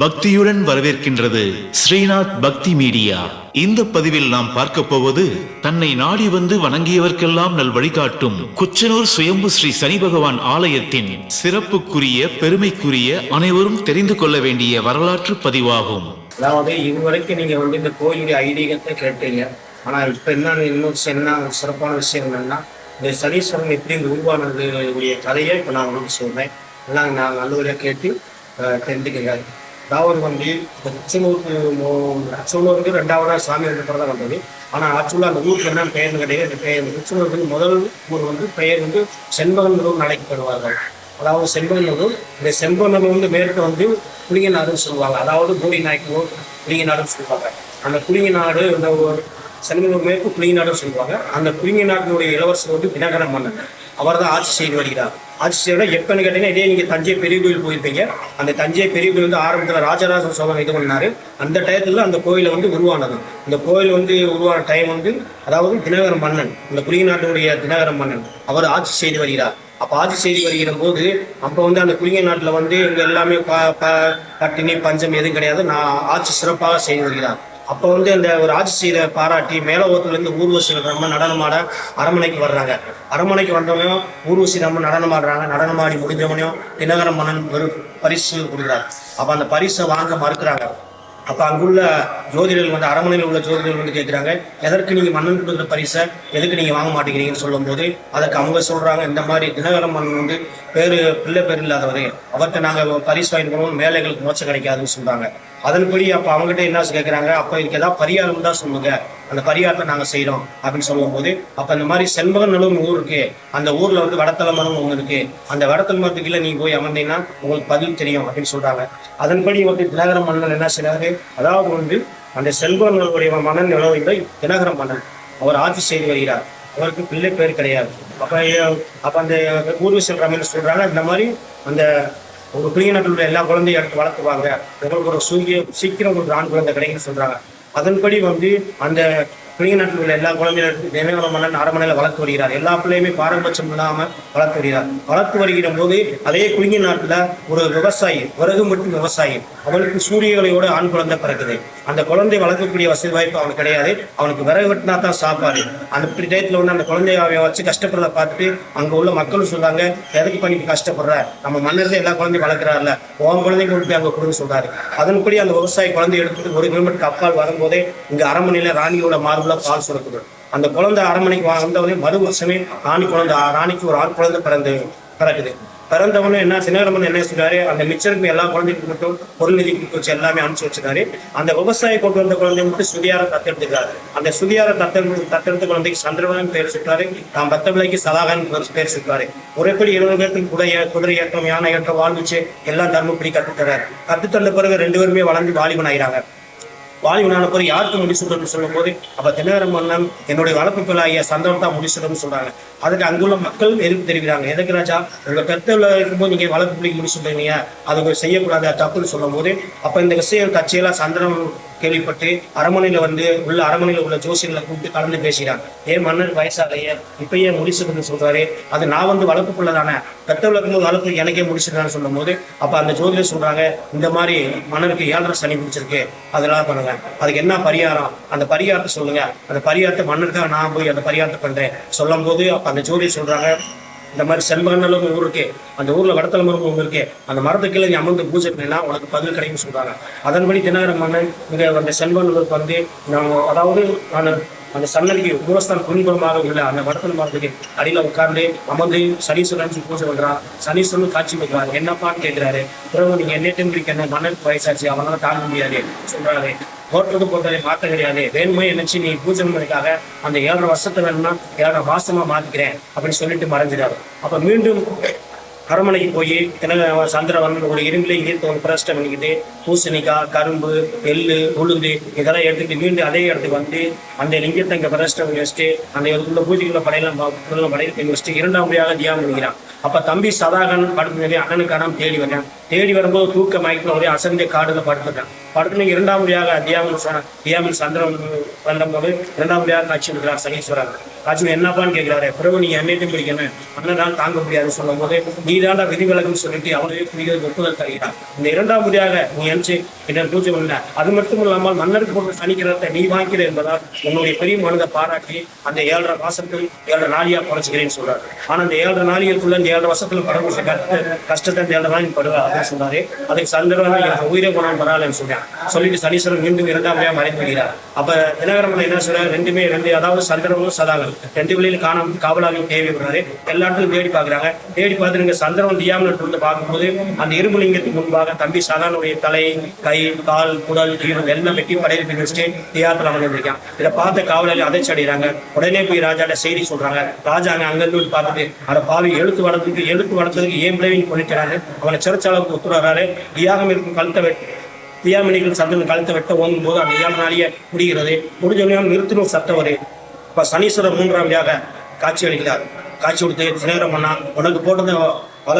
பக்தியுடன் வரவேற்கின்றது ஸ்ரீநாத் பக்தி மீடியா. இந்த பதிவில் நாம் பார்க்க போவது தன்னை நாடி வந்து வணங்கியவர்க்கெல்லாம் நல் வழிகாட்டும் குச்சனூர் சுயம்பு ஸ்ரீ சனி பகவான் ஆலயத்தின் சிறப்புக்குரிய பெருமைக்குரிய அனைவரும் தெரிந்து கொள்ள வேண்டிய வரலாற்று பதிவாகும். அதாவது இதுவரைக்கும் நீங்க வந்து இந்த கோயிலுடைய ஐதீகத்தை கேட்டீங்க. ஆனா இப்ப என்ன இன்னும் என்ன சிறப்பான விஷயம் என்னன்னா இந்த சனீஸ்வரன் எப்படி உருவானது உடைய கதையை இப்ப நான் உங்களுக்கு சொல்றேன். எல்லாம் நான் நல்லபடியா கேட்டு அஹ், தெரிஞ்சுக்கங்க அதாவது வந்து இந்த திருச்செந்தூருக்கு திருச்செந்தூருக்கு ரெண்டாவதா சாமி வந்து தான் வந்தது. ஆனால் ஆக்சுவலாக அந்த ஊருக்கு என்ன பெயர் கிடையாது. இந்த பெயர் திருச்செந்தூருக்கு முதல் ஊர் வந்து பெயர் வந்து செண்பகநல்லூர் அழைக்கப்படுவார்கள். அதாவது செண்பகநல்லூர் இந்த செண்பகநல்லூர் வந்து மேற்கு வந்து புளிங்கநாடுன்னு சொல்லுவாங்க. அதாவது பூடி நாய்க்கனூர் புளிங்கநாடுன்னு சொல்லுவாங்க. அந்த புளிங்கநாடு இந்த ஒரு செம்பனூர் மேற்கு புளிங்கநாடுன்னு சொல்லுவாங்க. அந்த புளிங்கநாட்டினுடைய இளவரசர் வந்து தினகரன் மன்னன். அவர் தான் ஆட்சி செய்து வருகிறார். ஆட்சி செய்யணும் எப்பன்னு கேட்டீங்கன்னா இதே நீங்கள் தஞ்சை பெரிய கோயில் போயிருப்பீங்க. அந்த தஞ்சை பெரிய கோயில் வந்து ஆரம்பத்தில் ராஜராஜ சோழன் இது பண்ணார். அந்த டயத்தில் அந்த கோயிலை வந்து உருவானது. இந்த கோயில் வந்து உருவான டைம் வந்து அதாவது தினகர மன்னன் இந்த புளியநாட்டினுடைய தினகர மன்னன் அவர் ஆட்சி செய்து வருகிறார். அப்போ ஆட்சி செய்து வருகிற போது அப்போ வந்து அந்த குளிங்க நாட்டில் வந்து இங்கே எல்லாமே ப ப பட்டினி பஞ்சம் எதுவும் கிடையாது. நான் ஆட்சி சிறப்பாக செய்து வருகிறார். அப்போ வந்து அந்த ஒரு ஆட்சி செய்த பாராட்டி மேலோகத்துலேருந்து ஊர்வசிகள் நம்ம நடனமாட அரண்மனைக்கு வர்றாங்க. அரண்மனைக்கு வந்தவனையும் ஊர்வசி நம்ம நடனமாடுறாங்க. நடனமாடி முடிஞ்சவனையும் தினகர மன்னன் ஒரு பரிசு கொடுக்குறாரு. அப்போ அந்த பரிசை வாங்க மறுக்கிறாங்க. அப்போ அங்குள்ள ஜோதிடர்கள் வந்து அரண்மனையில் உள்ள ஜோதிடர்கள் வந்து கேட்குறாங்க எதற்கு நீங்கள் மன்னன் கொடுக்குற பரிசை? எதுக்கு நீங்கள் வாங்க மாட்டேங்கிறீங்கன்னு சொல்லும்போது அதற்கு அவங்க சொல்கிறாங்க இந்த மாதிரி தினகரன் மன்னன் வந்து பேரு பிள்ளை பேர் இல்லாதவர் அவர்கிட்ட நாங்கள் பரிசு வாங்கிட்டு போகணும் மேலைகளுக்கு மோச்சம் கிடைக்காதுன்னு சொல்கிறாங்க அதன்படி அப்போ அவங்ககிட்ட என்ன கேட்குறாங்க அப்போ இதுக்கு ஏதாவது பரிகாரம் தான் சொல்லுங்க. அந்த பரிகாரத்தை நாங்கள் செய்கிறோம் அப்படின்னு சொல்லும்போது அப்போ இந்த மாதிரி செண்பகநல்லூர் ஊர் இருக்கு. அந்த ஊரில் வந்து வடத்தலை மரம் ஒன்று இருக்கு. அந்த வடத்தலமரத்துக்குள்ள நீங்கள் போய் அமர்ந்தீங்கன்னா உங்களுக்கு பதில் தெரியும் அப்படின்னு சொல்கிறாங்க அதன்படி வந்து தினகர மன்னன் என்ன செய்கிறாரு அதாவது வந்து அந்த செல்வங்களுடைய மன்னன் நிலவில்லை தினகர மன்னன் அவர் ஆட்சி செய்து வருகிறார். அவருக்கு பிள்ளை பேர் கிடையாது. அப்போ அப்போ அந்த ஊர்வசல் ரமேஷ் சொல்கிறாங்க இந்த மாதிரி அந்த உங்க பிள்ளைய நாட்டில் உள்ள எல்லா குழந்தையும் எடுத்து வளர்த்துவாங்க. உங்களுக்கு ஒரு சூரிய சீக்கிரம் உங்களுக்கு ஆண் குழந்தை கிடைக்குன்னு சொல்றாங்க. அதன்படி வந்து அந்த பிள்ளைய நாட்டில் உள்ள எல்லா குழந்தைகளுக்கும் தினகர மன்னன் அரண்மனையில் வளர்த்து வருகிறார். எல்லா பிள்ளையுமே பாரபட்சம் இல்லாம வளர்த்து வருகிறார். வளர்த்து வருகிற போது அதே குளிங்க நாட்டில் ஒரு விவசாயி விறகு மட்டும் விவசாயி அவனுக்கு சூரியகளையோட ஆண் குழந்தை பிறக்குது. அந்த குழந்தை வளர்க்கக்கூடிய வசதி வாய்ப்பு அவனுக்கு கிடையாது. அவனுக்கு விறகு வெட்டினா தான் சாப்பாடு. அந்த டயத்தில் வந்து அந்த குழந்தைய வச்சு கஷ்டப்படுறத பார்த்துட்டு அங்க உள்ள மக்களும் சொல்றாங்க எதுக்கு பண்ணி கஷ்டப்படுற? நம்ம மன்னர் எல்லா குழந்தையும் வளர்க்குறாருல. உன் குழந்தைங்க கொடுத்து அங்கே கொடுங்க கொடுன்னு சொல்றாரு. அதன்படி அந்த விவசாயி குழந்தை எடுத்துட்டு ஒரு கிலோமீட்டருக்கு அப்பால் வரும்போதே இங்க அரண்மனையில ராணியோட மார்புல பால் சுரக்குது. அந்த குழந்தை அரண்மனைக்கு வந்தவனே மறு வருஷமே ராணி குழந்தை ராணிக்கு ஒரு ஆண் குழந்தை பிறந்து பிறக்குது. பிறந்தவனே என்ன தினகரமன் என்ன சொல்றாரு? அந்த மிச்சருக்கு எல்லா குழந்தைக்கும் மட்டும் பொருள் நிதி வச்சு எல்லாமே அனுப்பிச்சு வச்சிருக்காரு. அந்த விவசாயி கொண்டு வந்த குழந்தை மட்டும் சுதியார தத்தெடுத்துக்கிறாரு. அந்த சுதியார தத்தெடுத்து தத்தெடுத்த குழந்தைக்கு சந்திரவன் பேர் சுட்டாரு தான் பத்த பிள்ளைக்கு சதாகன் பேர் சுட்டாரு முறைப்படி இருபது பேருக்கு குதிரை குதிரை ஏற்றம் யானை ஏற்றம் வாழ்ந்துச்சு. எல்லாம் தர்மப்படி கற்றுத்தர்றாரு கற்றுத்தந்த பிறகு ரெண்டு பேருமே வளர்ந்து வாலிபன் ஆகிறாங்க வாலிபனான போது யாருக்கு முடிச்சுடணும்னு சொல்லும் போது அப்ப தினகர மன்னன் என்னுடைய வளர்ப்பு பிள்ளைய சந்தனம் தான் முடிச்சுடணும்னு சொல்றாங்க. அதுக்கு அங்குள்ள மக்கள் எதிர்ப்பு தெரிவிக்கிறாங்க. எதுக்கு ராஜா? உங்க பெத்தல இருக்கும்போது நீங்க வளர்ப்பு பிள்ளைக்கு முடிச்சுட்டீங்க அது அதை செய்யக்கூடாது தப்புன்னு சொல்லும் போது அப்ப இந்த விஷயம் கட்சியெல்லாம் சந்தனம் கேள்விப்பட்டு அரண்மனையில வந்து உள்ள அரமனையில உள்ள ஜோசியங்களை கூப்பிட்டு கலந்து பேசுகிறான் ஏன் மன்னர் வயசாகைய இப்ப ஏன் முடிச்சுக்கணும்னு சொல்றாரு. அது நான் வந்து வளர்ப்பு பிள்ளை தானே வளர்ப்பு எனக்கே முடிச்சிருக்கான்னு சொல்லும் போது அப்ப அந்த ஜோதிடர் சொல்றாங்க இந்த மாதிரி மன்னருக்கு ஏழரை சனி பிடிச்சிருக்கு அதெல்லாம் பண்ணுங்க. அதுக்கு என்ன பரிகாரம்? அந்த பரிகாரத்தை சொல்லுங்க. அந்த பரிகாரத்தை மன்னருக்காக நான் போய் அந்த பரிகாரத்தை பண்றேன். சொல்லும் போது அப்ப அந்த ஜோதிடர் சொல்றாங்க இந்த மாதிரி செண்பகநல்லூர் ஊர் இருக்கு. அந்த ஊரில் வடத்தல மரம் ஒன்று இருக்கு. அந்த மரத்துக்கு நீ அமர்ந்து பூஜை பண்ணினா உனக்கு பதில் கிடைக்கும்னு சொல்றாங்க. அதன்படி தினகர மன்னன் இங்கே அந்த செண்பகநல்லூருக்கு வந்து நான் அதாவது நான் அந்த சன்னதிக்கு மூலஸ்தான் பின்புறமாக உள்ள அந்த வடத்தல் மரத்துக்கு அடியில் உட்கார்ந்து அமர்ந்து சனீஸ்வரன் சொல்லி பூஜை பண்ணுறான் சனீஸ்வரன் காட்சி வைக்கிறார் என்னப்பான்னு கேட்கிறாரு பிறகு நீங்கள் என்ன டைம் என்ன மன்னனுக்கு வயசாச்சு. அவனால தாங்க முடியாது. சொல்கிறாரு போட்டது போட்டதை மாற்ற கிடையாது. வேணுமே நினைச்சு நீ பூஜை பண்ணதுக்காக அந்த ஏழரை வருஷத்தை வேணும்னா ஏழரை மாசமா மாத்திக்கிறேன் அப்படின்னு சொல்லிட்டு மறைஞ்சிடாரு. அப்ப மீண்டும் அரமனைக்கு போய் தினக சந்திரவன் ஒரு இரும்பிலே ஈர்த்து ஒரு பிரஷ்டம் பண்ணிக்கிட்டு பூசணிக்காய் கரும்பு எள்ளு உளுந்து இதெல்லாம் எடுத்துக்கிட்டு மீண்டும் அதே இடத்துக்கு வந்து அந்த லிங்கத்தை இங்கே பிரஷ்டம் பண்ணி வச்சுட்டு அந்த இதுக்குள்ள பூஜைக்குள்ள படையெல்லாம் படையல் பண்ணி வச்சுட்டு இரண்டாம் முறையாக தியானம் பண்ணிக்கிறான். அப்ப தம்பி சதாகன் படுத்து அண்ணனுக்கான தேடி வரேன் தேடி வரும்போது தூக்க மயக்கம் ஒரே அசந்திய காடுல படுத்துட்டேன். படுத்துன இரண்டாம் முறையாக தியாமல் ச- தியாமல் சந்திரன் வந்தபோது இரண்டாம் முறையாக காட்சி எடுக்கிறார் சனீஸ்வரர் காட்சி என்னப்பான்னு கேட்கிறாரு. பிறகு நீ என்னையும் பிடிக்கணும்? அண்ணனால் தாங்க முடியாது சொல்லும் போது நீ தாண்டா விதிவிலக்குன்னு சொல்லிட்டு அவரே பிடிக்கிறது ஒப்புதல் தருகிறார். இந்த இரண்டாம் முறையாக நீ நினைச்சு என்ன பூஜை பண்ண அது மட்டும் இல்லாமல் மன்னருக்கு போன்ற சனிக்கிரத்தை நீ வாங்கிற என்பதால் உன்னுடைய பெரிய மனதை பாராட்டி அந்த ஏழரை மாசத்தில் ஏழரை நாளியா குறைச்சிக்கிறேன்னு சொல்றாரு. ஆனா அந்த ஏழரை நாளிகளுக்குள்ள இந்த ஏழரை வருஷத்துல படம் கஷ்ட கஷ்டத்தை இந்த ஏழரை நாள் படுவாரு அப்படின்னு சொன்னாரு அதுக்கு சந்திரன் எனக்கு உயிரை போனாலும் பரவாயில்லன்னு சொல்றேன். சொல்லிட்டு சனீஸ்வரன் மீண்டும் இரண்டாம் முறையா மறைந்து விடுகிறார் அப்ப தினகரமன் என்ன சொல்றாரு? ரெண்டுமே ரெண்டு அதாவது சந்திரவனும் சதாகன் ரெண்டு வழியில் காணாம காவலாகவும் தேவைப்படுறாரு எல்லா இடத்துலையும் தேடி பாக்குறாங்க தேடி பார்த்து நீங்க சந்திரவன் தியாமல் இருந்து பார்க்கும்போது அந்த இரும்பு லிங்கத்துக்கு முன்பாக தம்பி சதானுடைய தலை கை கால் குடல் ஈரம் எல்லாம் வெட்டி படையில் பின் வச்சுட்டு தியாகத்தில் அமர்ந்திருக்கான். இதை பார்த்த காவலாளி அதிர்ச்சி அடைகிறாங்க. உடனே போய் ராஜாட்ட செய்தி சொல்றாங்க. ராஜா அங்க அங்கிருந்து பார்த்துட்டு அந்த பாவி எழுத்து வளர்த்துக்கு எழுத்து வளர்த்ததுக்கு ஏன் விளைவின்னு பண்ணிக்கிறாங்க அவனை சிறைச்சாளருக்கு உத்தரவாரு தியாகம் இருக்கும் கழுத்தை வெட் தியாமணிகள் சந்திரன் கழுத்தை வெட்ட ஓங்கும் போது அந்த ஏழு நாளையே முடிகிறது முடிஞ்சவனையால் நிறுத்தணும் சட்டம் இப்போ சனீஸ்வரர் மூன்றாம் வியாக காட்சி அளிக்கிறார் காட்சி கொடுத்து சிநேகரம் பண்ணா உனக்கு போட்டது வள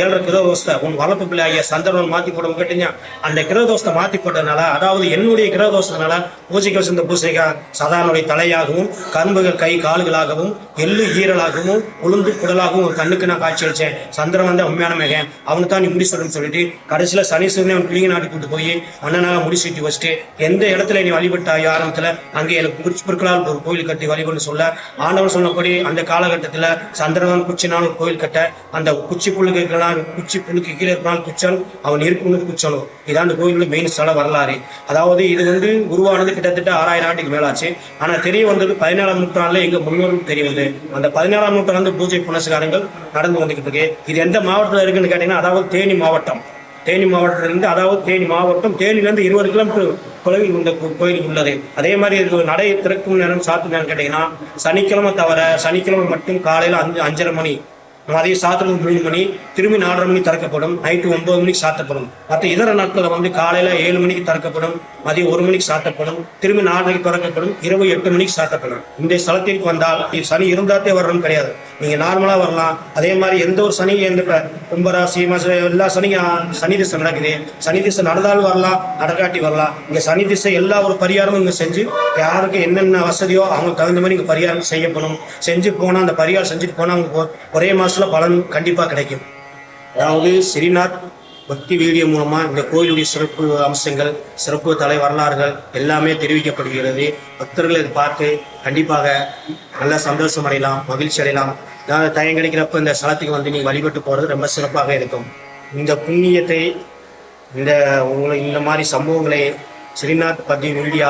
ஏழரை கிரகதோஷத்தை உன் வளர்ப்பு பிள்ளை ஐயா சந்திரன் மாத்தி போட கேட்டீங்க. அந்த கிரகதோஷத்தை மாத்தி போட்டதுனால அதாவது என்னுடைய கிரகதோஷத்தினால பூஜைக்கு வச்சிருந்த பூசைக்கா சதானுடைய தலையாகவும் கரும்புகள் கை கால்களாகவும் எள்ளு ஈரலாகவும் உளுந்து குடலாகவும் ஒரு கண்ணுக்கு நான் காட்சி அளிச்சேன். சந்திரன் வந்து உண்மையான மேகன். அவனு தான் நீ முடி சொல்லணும்னு சொல்லிட்டு சனி சனீஸ்வரனை அவன் கிளிங்க நாட்டு கூட்டு போய் மன்னனாக முடி சுட்டி வச்சுட்டு எந்த இடத்துல நீ வழிபட்டாயோ ஆரம்பத்தில் அங்கே எனக்கு குறிச்சு பொருட்களால் ஒரு கோயில் கட்டி வழிபட்டு சொல்ல ஆண்டவன் சொன்னபடி அந்த காலகட்டத்தில் சந்திரன் குச்சினால் ஒரு கோயில் கட்ட அந்த குச்சி புல்லுக்கு இருக்கிற குச்சி பெண்ணுக்கு கீழே இருக்கிறான் குச்சன் அவன் இருக்கணும் குச்சனும் இதான் அந்த கோயிலுடைய மெயின் ஸ்தல வரலாறு. அதாவது இது வந்து உருவானது கிட்டத்தட்ட ஆறாயிரம் ஆண்டுக்கு மேலாச்சு. ஆனா தெரிய வந்தது பதினேழாம் நூற்றாண்டுல எங்க முன்னோரும் தெரிய வந்து அந்த பதினேழாம் நூற்றாண்டு பூஜை புனஸ்காரங்கள் நடந்து வந்துகிட்டு இருக்கு. இது எந்த மாவட்டத்தில் இருக்குன்னு கேட்டீங்கன்னா அதாவது தேனி மாவட்டம். தேனி மாவட்டத்திலிருந்து அதாவது தேனி மாவட்டம் தேனியிலிருந்து இருபது கிலோமீட்டர் தொலைவில் இந்த கோயில் உள்ளது. அதே மாதிரி இது நடை திறக்கும் நேரம் சாத்து நேரம் கேட்டீங்கன்னா சனிக்கிழமை தவிர சனிக்கிழமை மட்டும் காலையில் அஞ்சு அஞ்சரை மணி மதியம் சாத்திரம் மூணு மணி திரும்பி நாலரை மணிக்கு திறக்கப்படும். நைட்டு ஒன்பது மணிக்கு சாத்தப்படும். மற்ற இதர நாட்களில் வந்து காலையில் ஏழு மணிக்கு திறக்கப்படும். மதியம் ஒரு மணிக்கு சாத்தப்படும். திரும்பி நாலரைக்கு திறக்கப்படும். இரவு எட்டு மணிக்கு சாத்தப்படும். இந்த ஸ்தலத்திற்கு வந்தால் சனி இருந்தாத்தே வரணும் கிடையாது. நீங்க நார்மலா வரலாம். அதே மாதிரி எந்த ஒரு சனி எந்த இப்ப கும்பராசி மாச எல்லா சனியும் சனி திசை நடக்குது. சனி திசை நடந்தாலும் வரலாம் நடக்காட்டி வரலாம். இங்க சனி திசை எல்லா ஒரு பரிகாரமும் இங்க செஞ்சு யாருக்கு என்னென்ன வசதியோ அவங்களுக்கு தகுந்த மாதிரி இங்க பரிகாரம் செய்யப்படும். செஞ்சு போனா அந்த பரிகாரம் செஞ்சுட்டு போனா அவங்களுக்கு ஒரே மாசத்துல பலன் கண்டிப்பா கிடைக்கும். அதாவது ஸ்ரீநாத் பக்தி வீடியோ மூலமா இந்த கோயிலுடைய சிறப்பு அம்சங்கள் சிறப்பு தலை வரலாறுகள் எல்லாமே தெரிவிக்கப்படுகிறது. பக்தர்கள் இதை பார்த்து கண்டிப்பாக நல்ல சந்தோஷம் அடையலாம் மகிழ்ச்சி அடையலாம். நான் தயம் கிடைக்கிறப்ப இந்த ஸ்தலத்துக்கு வந்து நீ வழிபட்டு போகிறது ரொம்ப சிறப்பாக இருக்கும். இந்த புண்ணியத்தை இந்த உங்களை இந்த மாதிரி சம்பவங்களை ஸ்ரீநாத் பத்தி மீடியா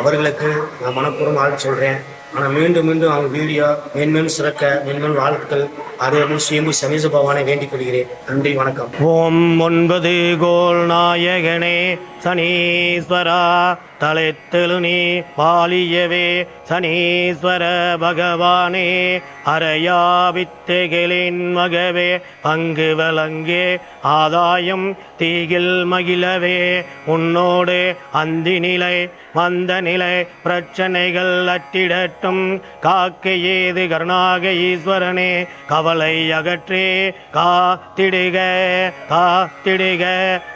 அவர்களுக்கு நான் மனப்பூர்வம் ஆள் சொல்கிறேன் ஆனால் மீண்டும் மீண்டும் அவங்க வீடியோ மேன்மேலும் சிறக்க மேன்மேலும் வாழ்த்துக்கள். அதே ஸ்ரீமு சமீச பகவானை வேண்டிக் கொள்கிறேன். நன்றி வணக்கம். ஓம் ஒன்பது கோல் நாயகனே சனீஸ்வரா. தலைத்தெழு நீ பாலியவே சனீஸ்வர பகவானே அரையாவித்தைகளின் மகவே பங்கு வழங்கே ஆதாயம் தீகில் மகிழவே. உன்னோடு அந்தி நிலை வந்த நிலை பிரச்சனைகள் அட்டிடட்டும் காக்க ஏது கருணாக ஈஸ்வரனே கவலை அகற்றே காத்திடுக காத்திடுக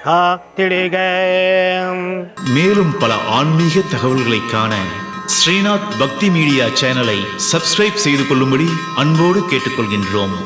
காத்திடுக. மேலும் பல ஆன்மீக தகவல்களை காண ஸ்ரீநாத் பக்தி மீடியா சேனலை சப்ஸ்கிரைப் செய்து கொள்ளும்படி அன்போடு கேட்டுக்கொள்கின்றோம்.